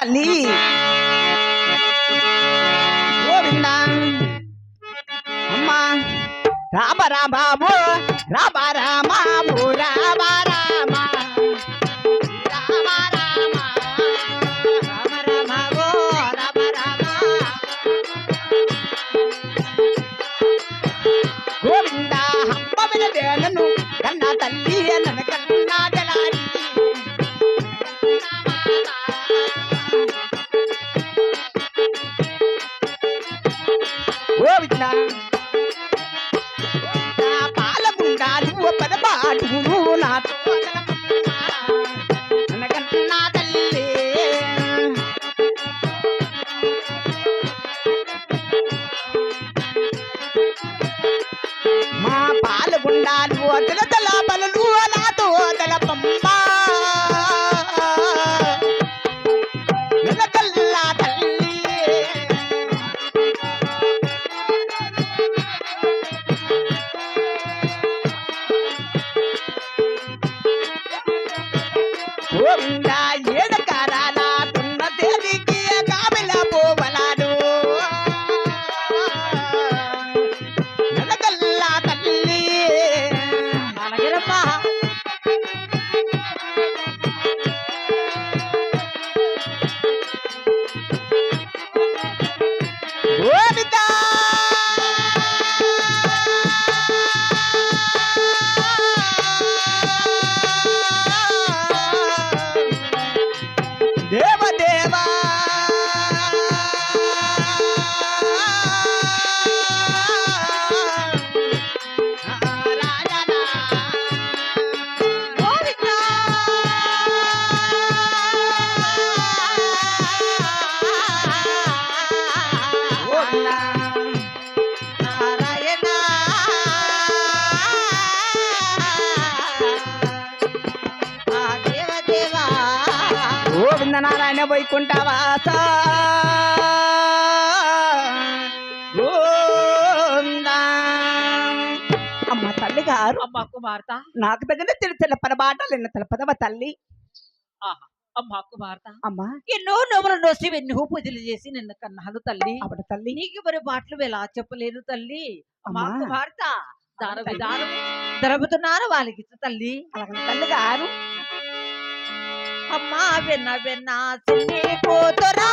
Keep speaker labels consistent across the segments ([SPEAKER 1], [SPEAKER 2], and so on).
[SPEAKER 1] తల్లి. గోవింద అమ్మా. రామ రామాబు రామ రామాబు రామ అమ్మ తల్లి గారు
[SPEAKER 2] అమ్మ కుమార్తె.
[SPEAKER 1] నాకు తగిన ఎన్న తెలపదవ తల్లి.
[SPEAKER 2] ఆహా అమ్మ కుమార్తె.
[SPEAKER 1] అమ్మ.
[SPEAKER 2] ఎన్నో నవ్వులు నోసి ఎన్నో పూజలు చేసి నిన్న కన్నాను తల్లి.
[SPEAKER 1] ఆవిడ తల్లి.
[SPEAKER 2] నీకు మరి మాటలు ఎలా చెప్పలేను తల్లి? అమ్మా. కుమార్తె దాన. విధానం జరుపుతున్నాను వాళ్ళకి తల్లి.
[SPEAKER 1] అలాగే తల్లి గారు
[SPEAKER 2] అమ్మా విన్న వెన్న సిన్ని కూతురా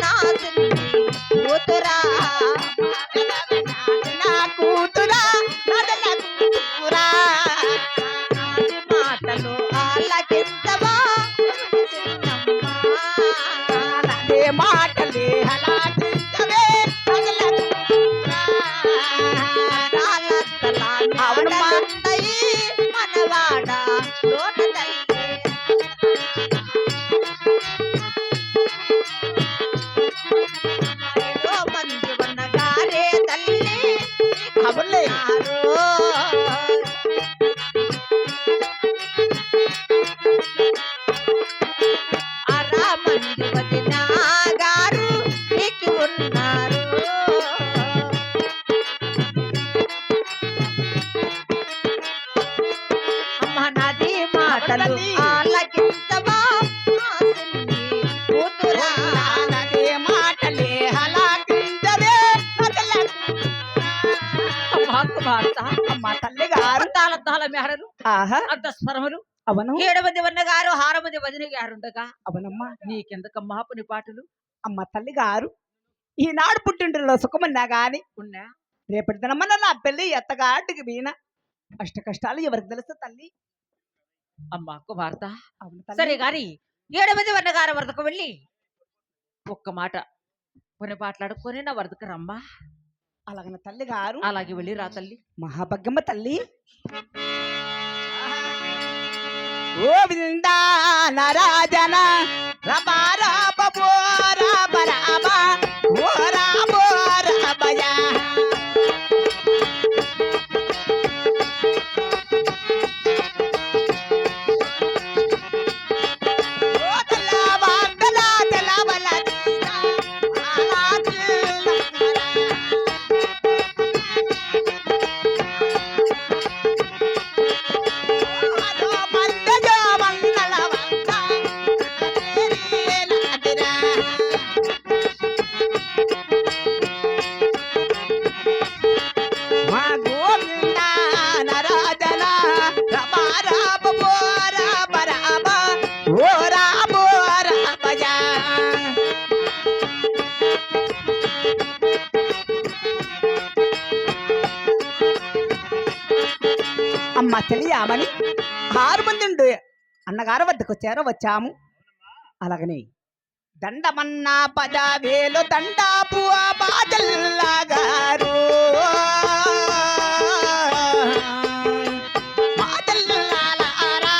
[SPEAKER 2] నా సిన్ని కూతురా నాకు అమ్మ
[SPEAKER 1] తల్లి గారు
[SPEAKER 2] తాళ తాళ మేడలు
[SPEAKER 1] ఆహా.
[SPEAKER 2] స్వరములు
[SPEAKER 1] అవను.
[SPEAKER 2] ఏడు మంది వన్న గారు ఆరు మంది వదిన గారు ఉండగా
[SPEAKER 1] అవనమ్మా.
[SPEAKER 2] నీకెందుకమ్మా పుని పాటలు
[SPEAKER 1] అమ్మ తల్లి గారు ఈనాడు పుట్టింటిలో సుఖమన్నా గాని
[SPEAKER 2] ఉన్నా?
[SPEAKER 1] రేపటి దినమన్న నా పెళ్ళి ఎత్తగాటికి వీణ. అష్ట కష్టాలు ఎవరికి తెలుసు తల్లి?
[SPEAKER 2] అమ్మా కుమార్తె. సరే గాని ఏడు మంది వన్న గారు వరదకు వెళ్ళి ఒక్క మాట కొన్ని పాటలాడుకొని నా వరదకు రమ్మా.
[SPEAKER 1] అలాగన తల్లి గారు
[SPEAKER 2] అలాగే వెళ్ళి రా తల్లి.
[SPEAKER 1] మహాభగ్గమ్మ తల్లి. ఓ విందా నరాజన రబారాబో రాబరాబా ఓ రాబో రాబయ మా తెలియామని ఆరు మంది ఉండు అన్నగారు వద్దకు వచ్చారో వచ్చాము. అలాగని దండమన్నా పదవేలు దండాపు బాజల్లాగారు బాజల్లాలారా.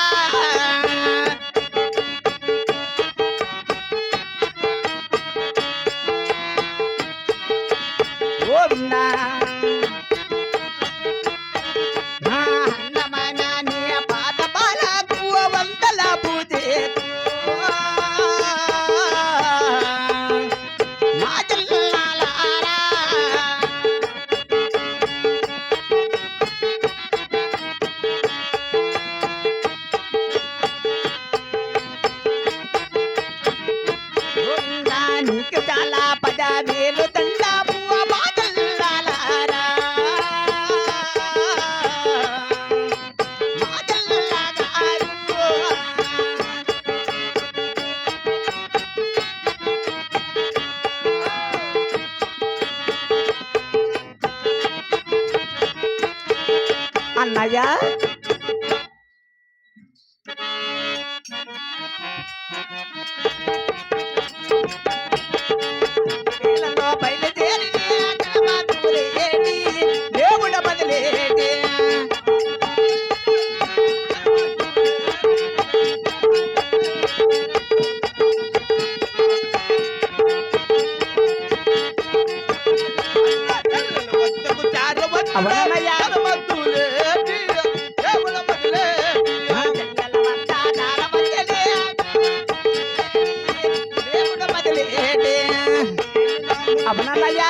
[SPEAKER 1] ఓ నా పదవేలు అవునన్నయ్య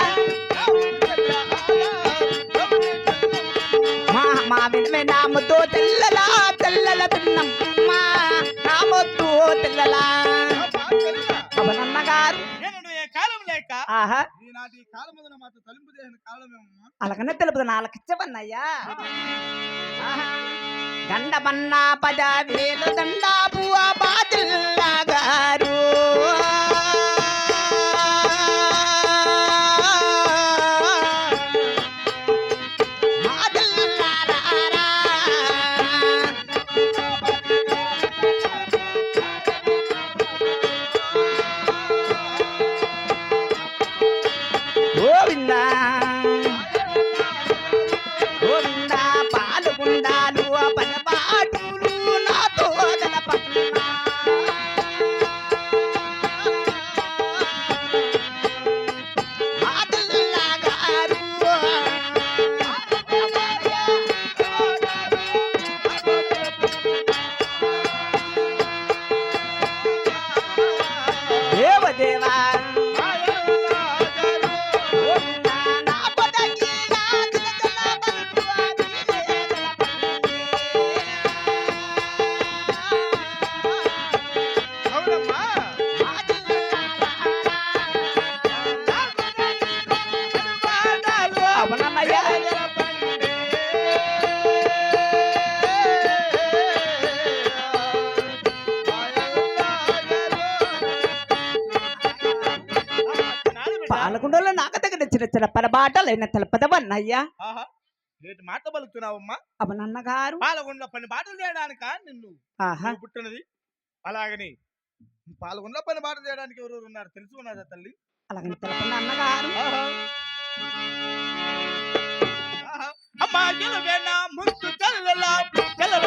[SPEAKER 1] మా మా వినమే నామతో తెల్లలా తెల్లల తిన్నమ్మ. నామతో తెల్లలా. అవనన్నగారు
[SPEAKER 3] గారు కాలం లేక
[SPEAKER 1] ఆహా.
[SPEAKER 3] ఈనాటి కాలమున మాత్రం తలింపు చేసిన కాలమేమమ్మా
[SPEAKER 1] అలాగనే తెలుపుదు నాలుగిచ్చవన్నయ్యా. దండమన్న పద వేలు దండాపు బాజల్లాగారు గోవిందా చిన్న పరబాటలైన తెలపదవన్నయ్యా
[SPEAKER 3] ఏటి మాట పలుకుతున్నావమ్మా?
[SPEAKER 1] అవనన్నగారు.
[SPEAKER 3] పాలగుండ్ల పని బాటలు చేయడానిక నిన్ను? పుట్టినది? అలాగని పాలగుండ్ల పని బాటలు చేయడానికి ఎవరెవరు ఉన్నారు? తెలుసు ఉన్నదా తల్లి?
[SPEAKER 1] అలాగని తెలపండి అన్నగారు.
[SPEAKER 3] అమ్మా గెలువేనా? ముందు తెల్లల తెల్లల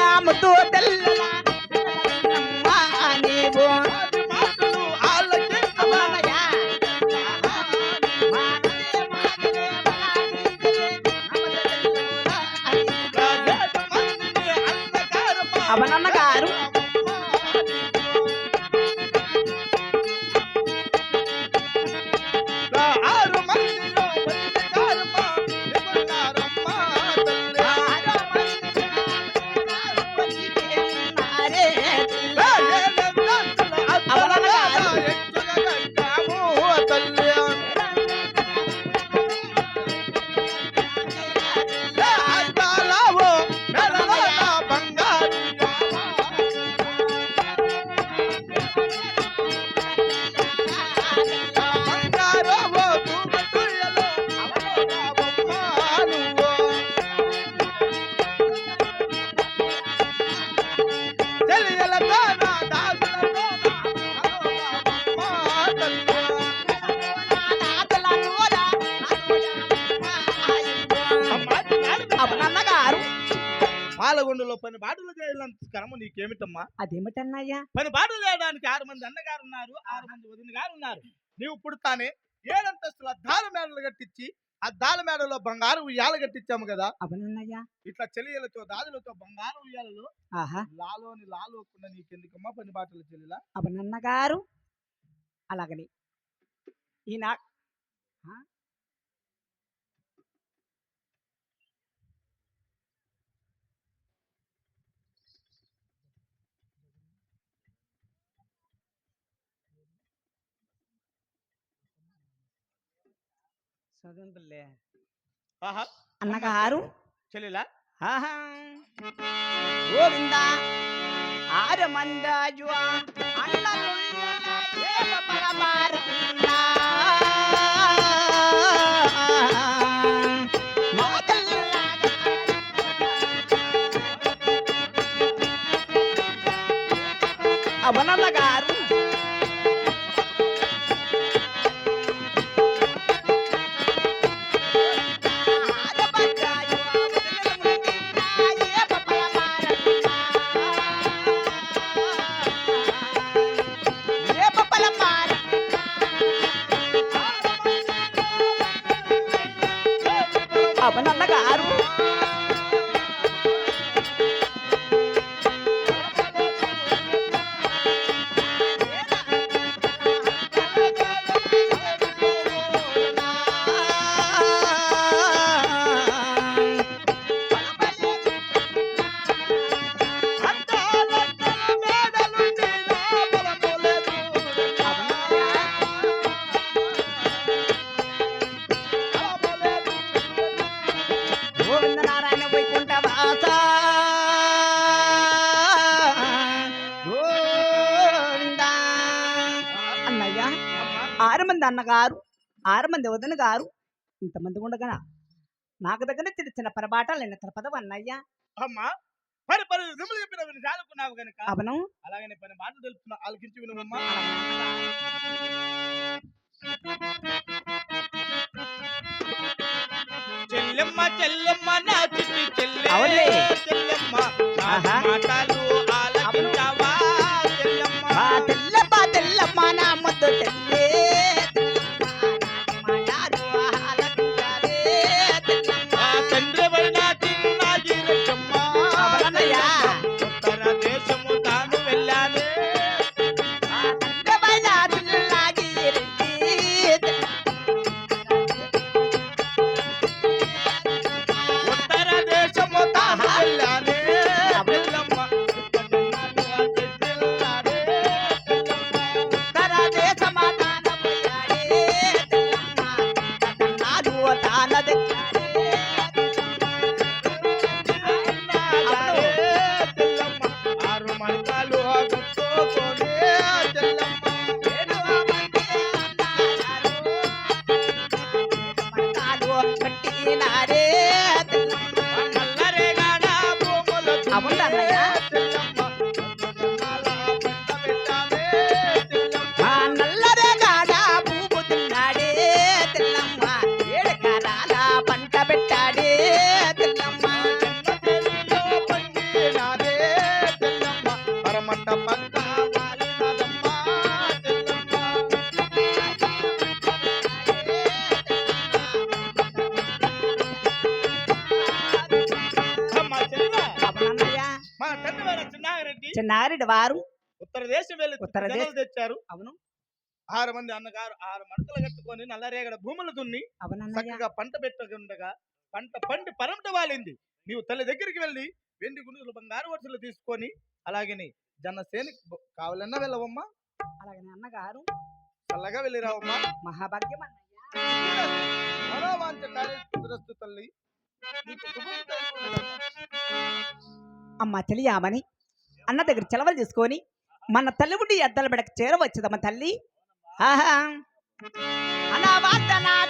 [SPEAKER 1] నాముతో తెల్లలా.
[SPEAKER 3] అంధకారమా.
[SPEAKER 1] అవనన్నగారు
[SPEAKER 3] పాలగొండలో పని బాటలు చేయాలంత క్రమం నీకేమిటమ్మా?
[SPEAKER 1] అదేమిటన్నయ్యా?
[SPEAKER 3] పని బాటలు చేయడానికి ఆరు మంది అన్నగారు ఉన్నారు ఆరు మంది వదిన గారు ఉన్నారు. నీవు పుడతానే ఏడంతస్తుల అద్దాల మేడలు కట్టించి అద్దాల మేడలో బంగారు ఉయ్యాలు కట్టించాము కదా.
[SPEAKER 1] అవునన్నయ్యా.
[SPEAKER 3] ఇట్లా చెలియలతో దాదులతో బంగారు ఉయ్యాలలో
[SPEAKER 1] ఆహా.
[SPEAKER 3] లాలోని లాలోకుండా నీకెందుకమ్మా పని బాటలు చెల్లిలా
[SPEAKER 1] అవునన్నగారు. అలాగని. ఈనా ఆ? చదువులే
[SPEAKER 3] ఆహా
[SPEAKER 1] అన్నగారు
[SPEAKER 3] చెల్లిలా
[SPEAKER 1] ఆహా గోవింద ఆరమందాజు అవనన్న అవనన్న గారు మంది అన్నగారు ఆరు మంది వదిన గారు ఇంతమంది ఉండగా నాకు దగ్గర చిన్న చిన్న పరబాటాలు ఎన్న తలపదవు అన్నయ్య
[SPEAKER 3] అమ్మా చెప్పిన చాలుకున్నావు గనుక.
[SPEAKER 1] అవనం.
[SPEAKER 3] అలాగనే పని బాటలు తెలుపుతున్నా ఆలకించి వినుమమ్మా చెల్లెమ్మ చెల్లెమ్మ నా చిట్టి. చెల్లెమ్మ
[SPEAKER 1] ఆహా.
[SPEAKER 3] మాటలు చిన్నారెడ్డి
[SPEAKER 1] వారు.
[SPEAKER 3] ఉత్తర దేశం వెళ్ళి
[SPEAKER 1] ఉత్తర దేశం.
[SPEAKER 3] తెచ్చారు.
[SPEAKER 1] అవును
[SPEAKER 3] ఆరు మంది అన్నగారు ఆరు మడతలు కట్టుకొని నల్లరేగడ భూములు దున్ని చక్కగా పంట పెట్టకుండగా పంట పండి పరమట వాలింది. నీవు తల్లి దగ్గరికి వెళ్ళి వెండి గుండులు బంగారు వరుసలు తీసుకొని అలాగని జనసేన కావాలన్నా వెళ్ళవమ్మా.
[SPEAKER 1] అలాగనే అన్నగారు.
[SPEAKER 3] చల్లగా వెళ్ళి రావమ్మా
[SPEAKER 1] మహాభాగ్యం అన్నయ్య
[SPEAKER 3] తల్లి.
[SPEAKER 1] అమ్మ తెలియామని అన్న దగ్గర చెలవలు తీసుకొని మన తల్లిగుడి ఎద్దల బెడకు చేరవచ్చుదమ్మ తల్లి. ఆహా. అనావార్తనా